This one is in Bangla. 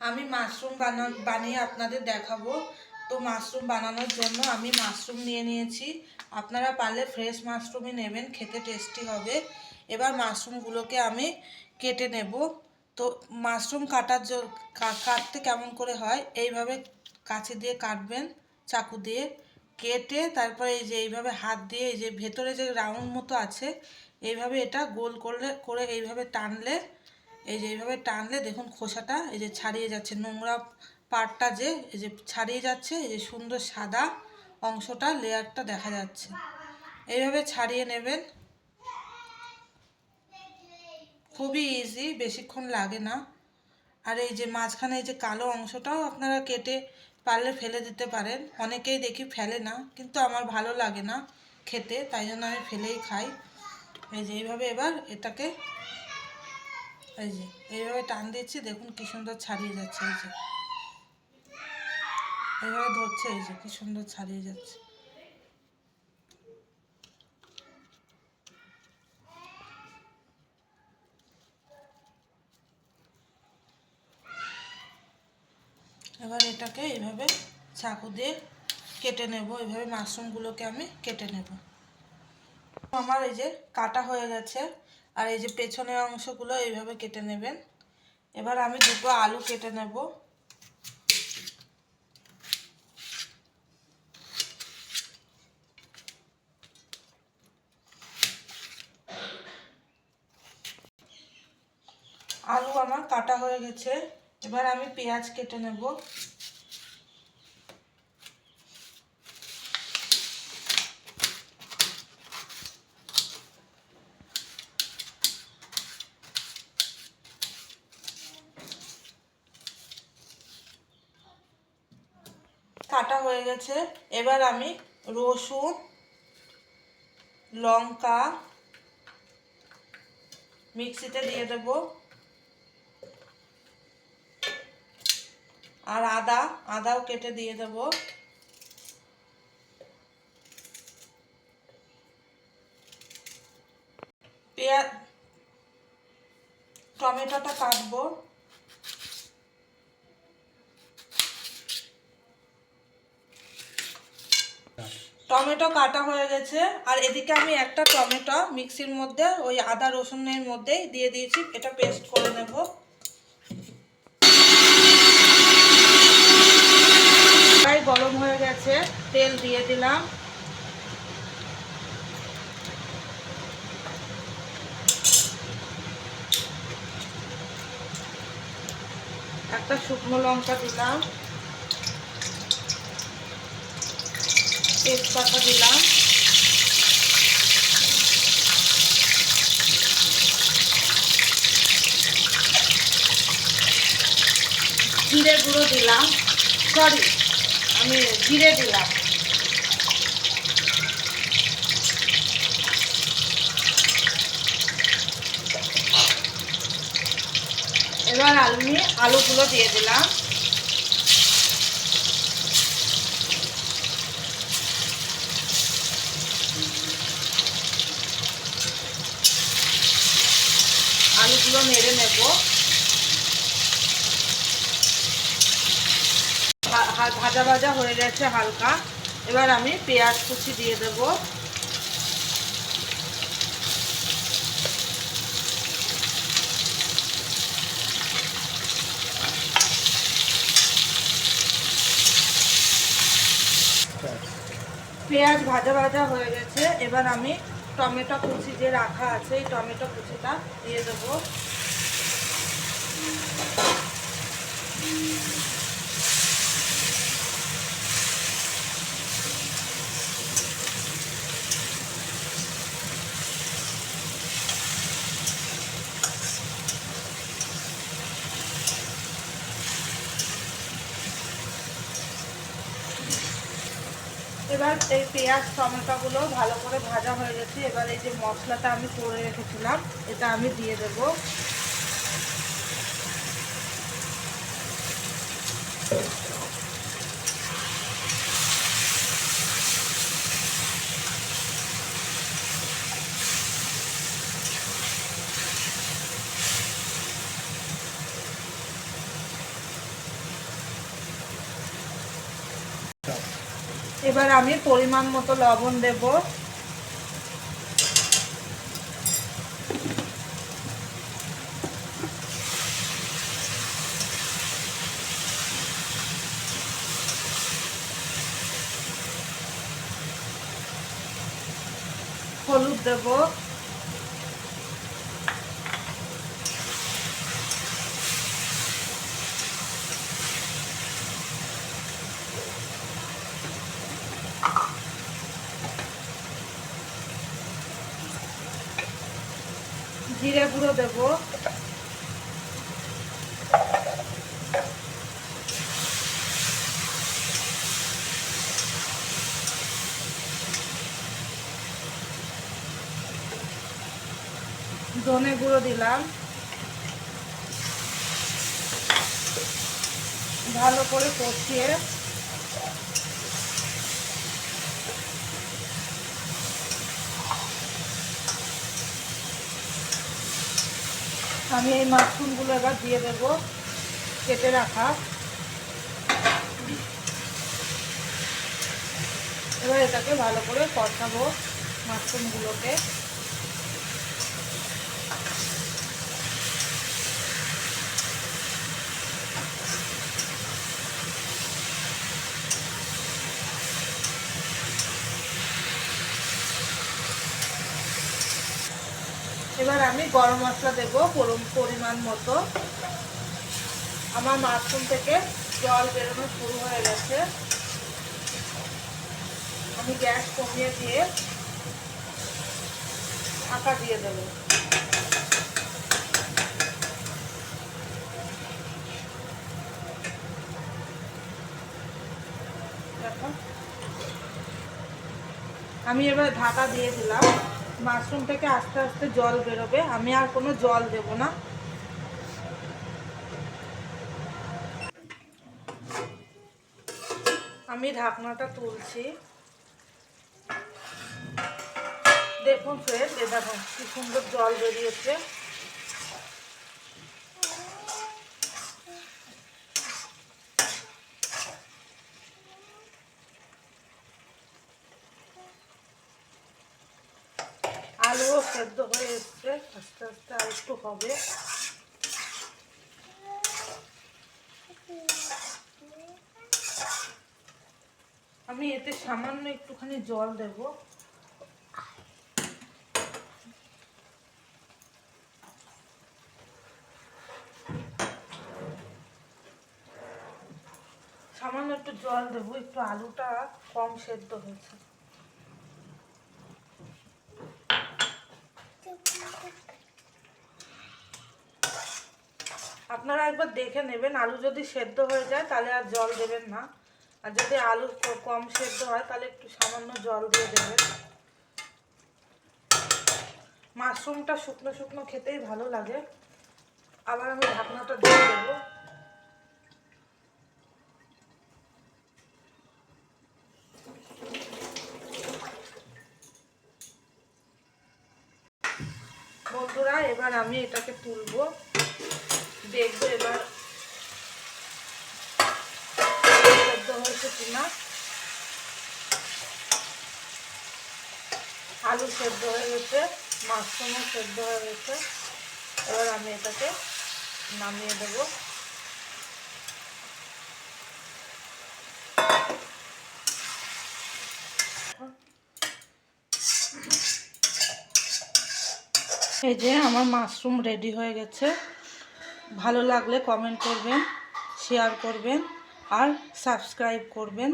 আমি মাশরুম বানা, বানিয়ে আপনাদের দেখাবো। তো মাশরুম বানানোর জন্য আমি মাশরুম নিয়ে নিয়েছি। আপনারা পারলে ফ্রেশ মাশরুমই নেবেন, খেতে টেস্টি হবে। এবার মাশরুমগুলোকে আমি কেটে নেব। তো মাশরুম কাটার কাটতে কেমন করে হয়, এইভাবে কাছে দিয়ে কাটবেন, চাকু দিয়ে। কেটে তারপরে এই যে এইভাবে হাত দিয়ে, এই যে ভেতরে যে রাউন্ড মতো আছে, এইভাবে এটা গোল করলে, করে এইভাবে টানলে এই যে এইভাবে টানলে দেখুন খোসাটা, এই যে ছাড়িয়ে যাচ্ছে, নোংরা পার্টটা যে, এই যে ছাড়িয়ে যাচ্ছে, এই যে সুন্দর সাদা অংশটা, লেয়ারটা দেখা যাচ্ছে। এইভাবে ছাড়িয়ে নেবেন। খুবই ইজি বেশিক্ষণ লাগে না। আর এই যে মাঝখানে এই যে কালো অংশটাও আপনারা কেটে পারলে ফেলে দিতে পারেন। অনেকেই দেখি ফেলে না, কিন্তু আমার ভালো লাগে না খেতে, তাই জন্য আমি ফেলেই খাই। এই যে এইভাবে এবার এটাকে এই যে, এইভাবে টান দিচ্ছি, দেখুন কি সুন্দর ছাড়িয়ে যাচ্ছে, এই যে। এইভাবে ধরছে, এই যে, কি সুন্দর ছাড়িয়ে যাচ্ছে। এবার এটাকে এইভাবে চাকু দিয়ে কেটে নেব, এইভাবে মাশরুমগুলোকে আমি কেটে নেব। আমার এই যে কাটা হয়ে গেছে আর এই যে পেছনের অংশগুলো এইভাবে কেটে নেবেন। এবার আমি দুটো আলু কেটে নেব। আলু আমার কাটা হয়ে গেছে। এবার আমি পেঁয়াজ কেটে নেব। কাটা হয়ে গেছে। এবার আমি রসুন, লঙ্কা মিক্সিতে দিয়ে দেব। আর আদা, আদাও কেটে দিয়ে দেব। পেঁয়াজ, টমেটোটা কাটবো। টমেটো কাটা হয়ে গেছে। আর এদিকে আমি একটা টমেটো মিক্সির মধ্যে, ওই আদা রসুনের মধ্যেই দিয়ে দিয়েছি। এটা পেস্ট করে নেব। কড়াই গরম হয়ে গেছে, তেল দিয়ে দিলাম। একটা শুকনো লঙ্কা দিলাম। তেজপাতা দিলাম। জিরে গুঁড়ো দিলাম। সরি আমি জিরে দিলাম। এবার আমি আলুগুলো দিয়ে দিলাম। আলুগুলো নেড়ে নেব। ভাজা ভাজা হয়ে গেছে হালকা। এবার আমি পেঁয়াজ কুচি দিয়ে দেব। পেঁয়াজ ভাজা ভাজা হয়ে গেছে। এবার আমি টমেটো কুচি যে রাখা আছে এই টমেটো কুচিটা দিয়ে দেবো। এবার এই পেঁয়াজ, টমেটোগুলো ভালো করে ভাজা হয়ে গেছে। এবার এই যে মশলাটা আমি করে রেখেছিলাম, এটা আমি দিয়ে দেব। এবার আমি পরিমাণ মতো লবণ দেব। হলুদ দেব। জিরে গুঁড়ো দেব। ধনে গুঁড়ো দিলাম। ভালো করে কষিয়ে আমি এই মাশরুমগুলো এবার দিয়ে দেবো কেটে রাখা। এবার এটাকে ভালো করে কষাবো মাশরুমগুলোকে এবার আমি গরম মশলা দেব পরিমাণ মতো। আমার মাশরুম থেকে জল বেরোনো শুরু হয়ে গেছে। আমি গ্যাস কমিয়ে দিয়ে ঢাকা দিয়ে দেব। আমি এবার ঢাকা দিয়ে দিলাম। মাশরুম থেকে আস্তে আস্তে জল বেরোবে। আমি আর কোনো জল দেব না। আমি ঢাকনাটা তুলছি। দেখুন ফ্রেন্ড এ দেখুন কি সুন্দর জল বেরিয়েছে। সেদ্ধ হয়ে এসছে আস্তে আস্তে আর একটু হবে আমি এতে সামান্য একটুখানি জল দেব সামান্য একটু জল দেবো একটু আলুটা কম সেদ্ধ হয়েছে আপনারা একবার দেখে নেবেন, আলু যদি সেদ্ধ হয়ে যায় তাহলে আর জল দেবেন না। আর যদি আলু কম সেদ্ধ হয় তাহলে একটু সামান্য জল দিয়ে দেবেন। মাশরুমটা শুকনো শুকনো খেতেই ভালো লাগে। আবার আমি ঢাকনাটা দিয়ে দেবো। বন্ধুরা, এবার আমি এটাকে তুলবো। দেখব এবার। হয়েছে কিনা আলু সেদ্ধ হয়ে গেছে, মাশরুমও সেদ্ধ হয়ে গেছে। এবার আমি এটাকে নামিয়ে দেবো। এই যে আমার মাশরুম রেডি হয়ে গেছে। ভালো লাগলে কমেন্ট করবেন শেয়ার করবেন আর সাবস্ক্রাইব করবেন।